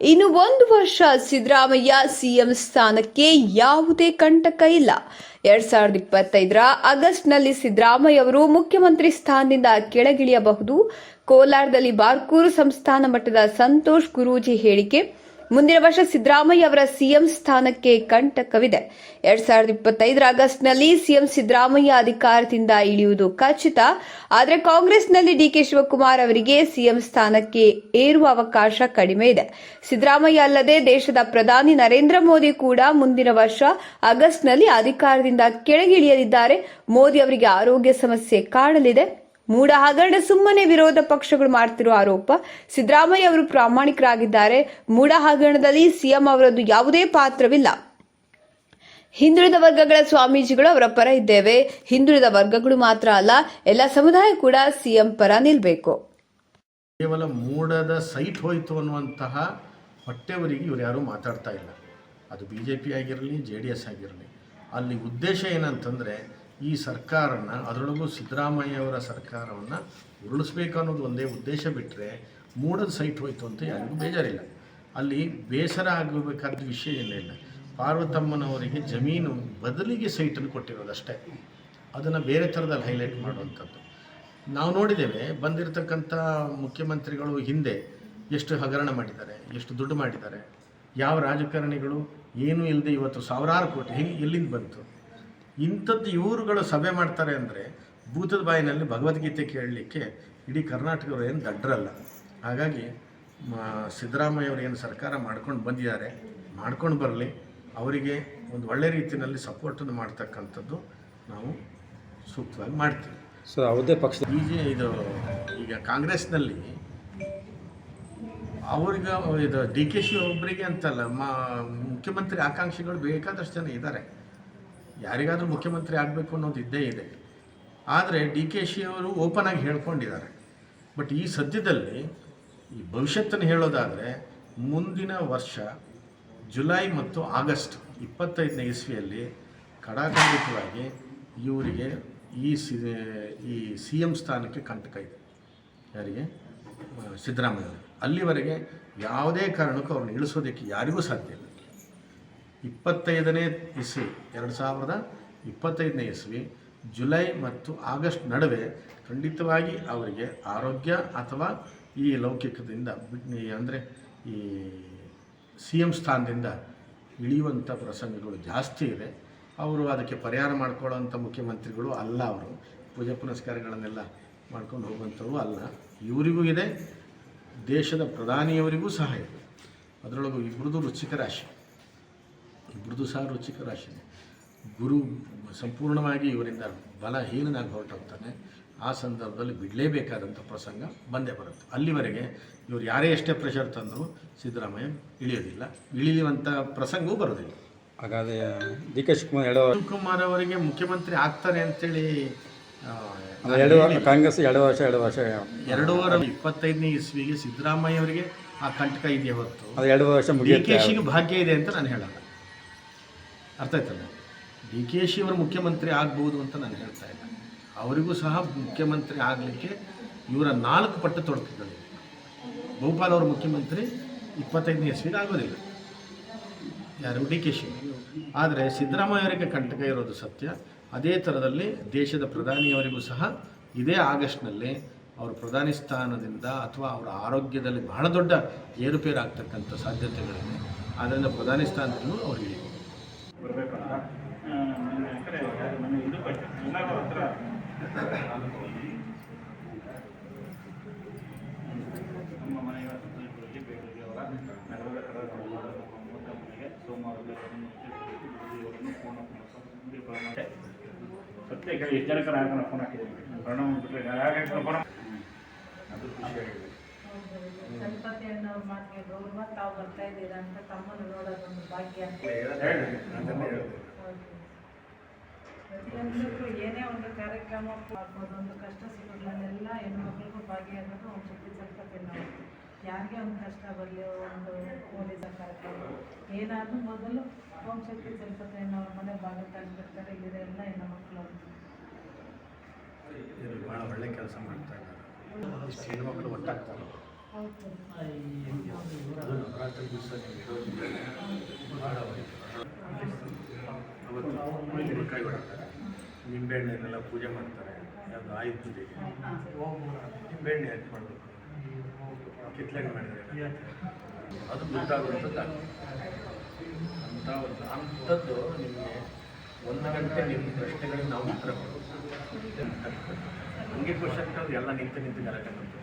ಇನ್ನು ಒಂದು ವರ್ಷ ಸಿದ್ದರಾಮಯ್ಯ ಸಿಎಂ ಸ್ಥಾನಕ್ಕೆ ಯಾವುದೇ ಕಂಟಕ ಇಲ್ಲ. ಎರಡ್ ಸಾವಿರದ ಇಪ್ಪತ್ತೈದರ ಆಗಸ್ಟ್ನಲ್ಲಿ ಸಿದ್ದರಾಮಯ್ಯ ಅವರು ಮುಖ್ಯಮಂತ್ರಿ ಸ್ಥಾನದಿಂದ ಕೆಳಗಿಳಿಯಬಹುದು. ಕೋಲಾರದಲ್ಲಿ ಬಾರ್ಕೂರು ಸಂಸ್ಥಾನ ಮಟ್ಟದ ಸಂತೋಷ್ ಗುರೂಜಿ ಹೇಳಿಕೆ ಮುಂದಿನ ವರ್ಷ ಸಿದ್ದರಾಮಯ್ಯ ಅವರ ಸಿಎಂ ಸ್ಥಾನಕ್ಕೆ ಕಂಟಕವಿದೆ. ಎರಡ್ ಸಾವಿರದ ಇಪ್ಪತ್ತೈದರ ಆಗಸ್ಟ್ನಲ್ಲಿ ಸಿಎಂ ಸಿದ್ದರಾಮಯ್ಯ ಅಧಿಕಾರದಿಂದ ಇಳಿಯುವುದು ಖಚಿತ. ಆದರೆ ಕಾಂಗ್ರೆಸ್ನಲ್ಲಿ ಡಿಕೆ ಶಿವಕುಮಾರ್ ಅವರಿಗೆ ಸಿಎಂ ಸ್ಥಾನಕ್ಕೆ ಏರುವ ಅವಕಾಶ ಕಡಿಮೆ ಇದೆ. ಸಿದ್ದರಾಮಯ್ಯ ಅಲ್ಲದೆ ದೇಶದ ಪ್ರಧಾನಿ ನರೇಂದ್ರ ಮೋದಿ ಕೂಡ ಮುಂದಿನ ವರ್ಷ ಆಗಸ್ಟ್ನಲ್ಲಿ ಅಧಿಕಾರದಿಂದ ಕೆಳಗಿಳಿಯಲಿದ್ದಾರೆ. ಮೋದಿ ಅವರಿಗೆ ಆರೋಗ್ಯ ಸಮಸ್ಯೆ ಕಾಡಲಿದೆ ಮೂಡ ಹಗರಣ ಸುಮ್ಮನೆ ವಿರೋಧ ಪಕ್ಷಗಳು ಮಾಡ್ತಿರುವ ಆರೋಪ. ಸಿದ್ದರಾಮಯ್ಯ ಅವರು ಪ್ರಾಮಾಣಿಕರಾಗಿದ್ದಾರೆ. ಮೂಡ ಹಗರಣದಲ್ಲಿ ಸಿಎಂ ಅವರದ್ದು ಯಾವುದೇ ಪಾತ್ರವಿಲ್ಲ. ಹಿಂದುಳಿದ ವರ್ಗಗಳ ಸ್ವಾಮೀಜಿಗಳು ಅವರ ಪರ ಇದ್ದೇವೆ. ಹಿಂದುಳಿದ ವರ್ಗಗಳು ಮಾತ್ರ ಅಲ್ಲ, ಎಲ್ಲ ಸಮುದಾಯ ಕೂಡ ಸಿಎಂ ಪರ ನಿಲ್ಬೇಕು. ಕೇವಲ ಮೂಡದ ಸೈಟ್ ಹೋಯಿತು ಅನ್ನುವಂತಹ ಹೊಟ್ಟೆವರಿಗೆ ಇವ್ರು ಯಾರೂ ಮಾತಾಡ್ತಾ ಇಲ್ಲ. ಅದು ಬಿ ಆಗಿರಲಿ, ಜೆ ಆಗಿರಲಿ. ಅಲ್ಲಿ ಉದ್ದೇಶ ಏನಂತಂದರೆ ಈ ಸರ್ಕಾರನ, ಅದರೊಳಗೂ ಸಿದ್ದರಾಮಯ್ಯವರ ಸರ್ಕಾರವನ್ನು ಉರುಳಿಸ್ಬೇಕು ಅನ್ನೋದು ಒಂದೇ ಉದ್ದೇಶ ಬಿಟ್ಟರೆ ಮೂಡದ ಸೈಟ್ ಹೋಯಿತು ಅಂತ ಯಾರಿಗೂ ಬೇಜಾರಿಲ್ಲ. ಅಲ್ಲಿ ಬೇಸರ ಆಗಬೇಕಾದ ವಿಷಯ ಏನಿಲ್ಲ ಪಾರ್ವತಮ್ಮನವರಿಗೆ ಜಮೀನು ಬದಲಿಗೆ ಸೈಟನ್ನು ಕೊಟ್ಟಿರೋದಷ್ಟೇ. ಅದನ್ನು ಬೇರೆ ಥರದಲ್ಲಿ ಹೈಲೈಟ್ ಮಾಡುವಂಥದ್ದು. ನಾವು ನೋಡಿದ್ದೇವೆ, ಬಂದಿರತಕ್ಕಂಥ ಮುಖ್ಯಮಂತ್ರಿಗಳು ಹಿಂದೆ ಎಷ್ಟು ಹಗರಣ ಮಾಡಿದ್ದಾರೆ, ಎಷ್ಟು ದುಡ್ಡು ಮಾಡಿದ್ದಾರೆ, ಯಾವ ರಾಜಕಾರಣಿಗಳು, ಏನೂ ಇಲ್ಲದೆ ಇವತ್ತು ಸಾವಿರಾರು ಕೋಟಿ, ಹೆಂಗೆ ಎಲ್ಲಿಂದ ಬಂತು? ಇಂಥದ್ದು ಇವರುಗಳು ಸಭೆ ಮಾಡ್ತಾರೆ ಅಂದರೆ ಭೂತದ ಬಾಯಿನಲ್ಲಿ ಭಗವದ್ಗೀತೆ ಕೇಳಲಿಕ್ಕೆ ಇಡೀ ಕರ್ನಾಟಕದವ್ರು ಏನು ದಡ್ಡರಲ್ಲ ಹಾಗಾಗಿ ಮ- ಸಿದ್ದರಾಮಯ್ಯ ಅವರು ಏನು ಸರ್ಕಾರ ಮಾಡ್ಕೊಂಡು ಬಂದಿದ್ದಾರೆ ಮಾಡ್ಕೊಂಡು ಬರಲಿ. ಅವರಿಗೆ ಒಂದು ಒಳ್ಳೆ ರೀತಿಯಲ್ಲಿ ಸಪೋರ್ಟನ್ನು ಮಾಡ್ತಕ್ಕಂಥದ್ದು ನಾವು ಸೂಕ್ತವಾಗಿ ಮಾಡ್ತೀವಿ. ಸೊ ಯಾವುದೇ ಪಕ್ಷ ಬಿ ಜೆ ಇದು ಈಗ ಕಾಂಗ್ರೆಸ್ನಲ್ಲಿ ಅವ್ರಿಗೆ ಇದು ಡಿ ಕೆ ಶಿ ಒಬ್ಬರಿಗೆ ಅಂತಲ್ಲ ಮಾ ಮುಖ್ಯಮಂತ್ರಿ ಆಕಾಂಕ್ಷಿಗಳು ಬೇಕಾದಷ್ಟು ಜನ ಇದ್ದಾರೆ. ಯಾರಿಗಾದರೂ ಮುಖ್ಯಮಂತ್ರಿ ಆಗಬೇಕು ಅನ್ನೋದು ಇದ್ದೇ ಇದೆ. ಆದರೆ ಡಿ ಕೆ ಶಿ ಅವರು ಓಪನ್ ಆಗಿ ಹೇಳ್ಕೊಂಡಿದ್ದಾರೆ. ಬಟ್ ಈ ಸದ್ಯದಲ್ಲಿ ಈ ಭವಿಷ್ಯತ್ತನ್ನು ಹೇಳೋದಾದರೆ ಮುಂದಿನ ವರ್ಷ ಜುಲೈ ಮತ್ತು ಆಗಸ್ಟ್ ಇಪ್ಪತ್ತೈದನೇ ಇಸ್ವಿಯಲ್ಲಿ ಕಡಾಖಂಡಿತವಾಗಿ ಇವರಿಗೆ ಈ ಸಿ ಈ ಸಿ ಎಂ ಸ್ಥಾನಕ್ಕೆ ಕಂಟಕ ಇದೆ. ಯಾರಿಗೆ? ಸಿದ್ದರಾಮಯ್ಯ. ಅಲ್ಲಿವರೆಗೆ ಯಾವುದೇ ಕಾರಣಕ್ಕೂ ಅವ್ರನ್ನ ಇಳಿಸೋದಕ್ಕೆ ಯಾರಿಗೂ ಸಾಧ್ಯ ಇಲ್ಲ. ಇಪ್ಪತ್ತೈದನೇ ಇಸ್ವಿ, ಎರಡು ಸಾವಿರದ ಇಪ್ಪತ್ತೈದನೇ ಇಸ್ವಿ, ಜುಲೈ ಮತ್ತು ಆಗಸ್ಟ್ ನಡುವೆ ಖಂಡಿತವಾಗಿ ಅವರಿಗೆ ಆರೋಗ್ಯ ಅಥವಾ ಈ ಲೌಕಿಕದಿಂದ ಅಂದರೆ ಈ ಸಿ ಎಂ ಸ್ಥಾನದಿಂದ ಇಳಿಯುವಂಥ ಪ್ರಸಂಗಗಳು ಜಾಸ್ತಿ ಇದೆ. ಅವರು ಅದಕ್ಕೆ ಪರಿಹಾರ ಮಾಡ್ಕೊಳ್ಳೋವಂಥ ಮುಖ್ಯಮಂತ್ರಿಗಳು ಅಲ್ಲ ಅವರು. ಪೂಜೆ ಪುನಸ್ಕಾರಗಳನ್ನೆಲ್ಲ ಮಾಡ್ಕೊಂಡು ಹೋಗುವಂಥವ್ರು ಅಲ್ಲ. ಇವರಿಗೂ ಇದೆ. ದೇಶದ ಪ್ರಧಾನಿಯವರಿಗೂ ಸಹ ಇದೆ. ಅದರೊಳಗೂ ಇಬ್ಬರದು ರುಚಿಕ ರಾಶಿ. ಇಬ್ಬರದು ಸಹ ರುಚಿಕ ರಾಶಿನೇ. ಗುರು ಸಂಪೂರ್ಣವಾಗಿ ಇವರಿಂದ ಬಲಹೀನನಾಗಿ ಹೊರಟೋಗ್ತಾನೆ ಆ ಸಂದರ್ಭದಲ್ಲಿ ಬಿಡಲೇಬೇಕಾದಂಥ ಪ್ರಸಂಗ ಬಂದೇ ಬರುತ್ತೆ. ಅಲ್ಲಿವರೆಗೆ ಇವರು ಯಾರೇ ಎಷ್ಟೇ ಪ್ರೆಷರ್ ತಂದರೂ ಸಿದ್ದರಾಮಯ್ಯ ಇಳಿಯೋದಿಲ್ಲ. ಇಳಿಯುವಂಥ ಪ್ರಸಂಗವೂ ಬರೋದಿಲ್ಲ. ಹಾಗಾದರೆ ಡಿ ಕೆ ಶಿವಕುಮಾರ್ ಎರಡು ಶಿವಕುಮಾರ್ ಅವರಿಗೆ ಮುಖ್ಯಮಂತ್ರಿ ಆಗ್ತಾರೆ ಅಂತೇಳಿ ಕಾಂಗ್ರೆಸ್ ಎರಡು ಕಾಂಗ್ರೆಸ್ ಎರಡು ವರ್ಷ ಎರಡು ವರ್ಷ ಎರಡೂವರೆ ಇಪ್ಪತ್ತೈದನೇ ಇಸ್ವಿಗೆ ಸಿದ್ದರಾಮಯ್ಯ ಅವರಿಗೆ ಆ ಕಂಟಕ ಇದೆಯೇ ಹೊತ್ತು. ಅದು ಎರಡು ವರ್ಷ ಡಿ ಕೆ ಶಿಗೆ ಭಾಗ್ಯ ಇದೆ ಅಂತ ನಾನು ಹೇಳಲ್ಲ. ಅರ್ಥ ಆಯ್ತಲ್ಲ? ಡಿ ಕೆ ಶಿ ಅವರು ಮುಖ್ಯಮಂತ್ರಿ ಆಗ್ಬೋದು ಅಂತ ನಾನು ಹೇಳ್ತಾ ಇಲ್ಲ. ಅವರಿಗೂ ಸಹ ಮುಖ್ಯಮಂತ್ರಿ ಆಗಲಿಕ್ಕೆ ಇವರ ನಾಲ್ಕು ಪಟ್ಟು ತೊಡಕುಗಳಿವೆ ಭೋಪಾಲ್ ಅವರು ಮುಖ್ಯಮಂತ್ರಿ, ಇಪ್ಪತ್ತೈದನೇ ಇಸ್ವಿಗೆ ಆಗೋದಿಲ್ಲ. ಯಾರು? D K Shi. ಆದರೆ ಸಿದ್ದರಾಮಯ್ಯ ಅವರಿಗೆ ಕಂಟಕ ಇರೋದು ಸತ್ಯ. ಅದೇ ಥರದಲ್ಲಿ ದೇಶದ ಪ್ರಧಾನಿಯವರಿಗೂ ಸಹ ಇದೇ ಆಗಸ್ಟ್ನಲ್ಲಿ ಅವರ ಪ್ರಧಾನಿ ಸ್ಥಾನದಿಂದ ಅಥವಾ ಅವರ ಆರೋಗ್ಯದಲ್ಲಿ ಬಹಳ ದೊಡ್ಡ ಏರುಪೇರು ಆಗ್ತಕ್ಕಂಥ ಸಾಧ್ಯತೆಗಳಿವೆ. ಆದ್ದರಿಂದ ಪ್ರಧಾನಿ ಸ್ಥಾನದಲ್ಲೂ ಅವರು ನಮ್ಮ ಮನೆಯ ಸುತ್ತಮುತ್ತಲಲ್ಲಿ ಬೇಡೂರಿಯವರ ನಗರದ ಕಡಲಗಳ ನಮ್ಮ ಮೂತ ಮನೆಗೆ ಫೋನ್ ಫೋನ್ ಅದು ಖುಷಿಯಾಗಿದೆ ಗಣಪತಿ ಗೌರವ ತಾವು ಬರ್ತಾ ಇದ್ದೀರಾ ಅಂತ ತಮ್ಮನ್ನು ನೋಡೋದೊಂದು ಭಾಗ್ಯ ಅಂತ ಹೇಳಿದೆ. ಪ್ರತಿಯೊಂದಕ್ಕೂ ಏನೇ ಒಂದು ಕಾರ್ಯಕ್ರಮ ಆಗ್ಬೋದು ಒಂದು ಕಷ್ಟ ಸುಖಗಳನ್ನೆಲ್ಲ ಹೆಣ್ಮಕ್ಳಿಗೂ ಭಾಗಿಯಾಗೋದು ಒಂದು ಶಕ್ತಿ ಸಂಪತ್ತಿ ನಾವು ಯಾರಿಗೆ ಒಂದು ಕಷ್ಟ ಬರಲಿ ಒಂದು ಓದಿದ ಕಾರ್ಯಕ್ರಮ. ಏನಾದರೂ ಮೊದಲು ಓಂ ಶಕ್ತಿ ಸಂಪತ್ತಿ ಅವ್ರ ಮನೆ ಭಾಗ ತಂದುಬಿಡ್ತಾರೆ ಇದೆಲ್ಲ ಎಲ್ಲ ಹೆಣ್ಣು ಮಕ್ಕಳು ಇವರು ಭಾಳ ಒಳ್ಳೆ ಕೆಲಸ ಮಾಡ್ತಾ ಇದ್ದಾರೆ. ಹೆಣ್ಮಕ್ಳು ಒಟ್ಟಾಗ್ತಾರೆ. ಅದು ನವರಾತ್ರಿ ದಿವಸ ಇರೋದ್ರಿಂದ ಭಾಳ ಅವತ್ತು ನಿಂಬೆಕಾಯಿ ಹೊಡ್ತಾರೆ ನಿಂಬೆಹಣ್ಣನ್ನೆಲ್ಲ ಪೂಜೆ ಮಾಡ್ತಾರೆ. ಯಾವುದು ಆಯು ಪೂಜೆಗೆ ನಿಂಬೆಹಣ್ಣೆ ಯಾಕೆ ಮಾಡಬೇಕು? ಕಿತ್ಲೆಗೆ ಮಾಡಿದರೆ. ಅದು ಗೊತ್ತಾಗುವಂಥದ್ದು ಅಂತ ಒಂದು ಅಂಥದ್ದು ನಿಮಗೆ ಒಂದು ಗಂಟೆ ನಿಮ್ಮ ಪ್ರಶ್ನೆಗಳಿಗೆ ನಾವು ಉತ್ತರ ಕೊಡೋದು ಹಂಗೆ ಕ್ವಶನ್ ಎಲ್ಲ ನಿಂತು ನಿಂತು ಗಲಾಟೆ ಮಾಡ್ತೀವಿ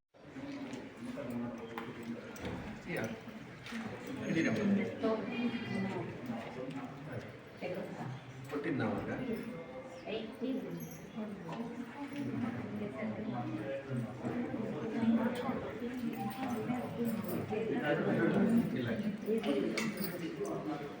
ನಾವು ಆಗ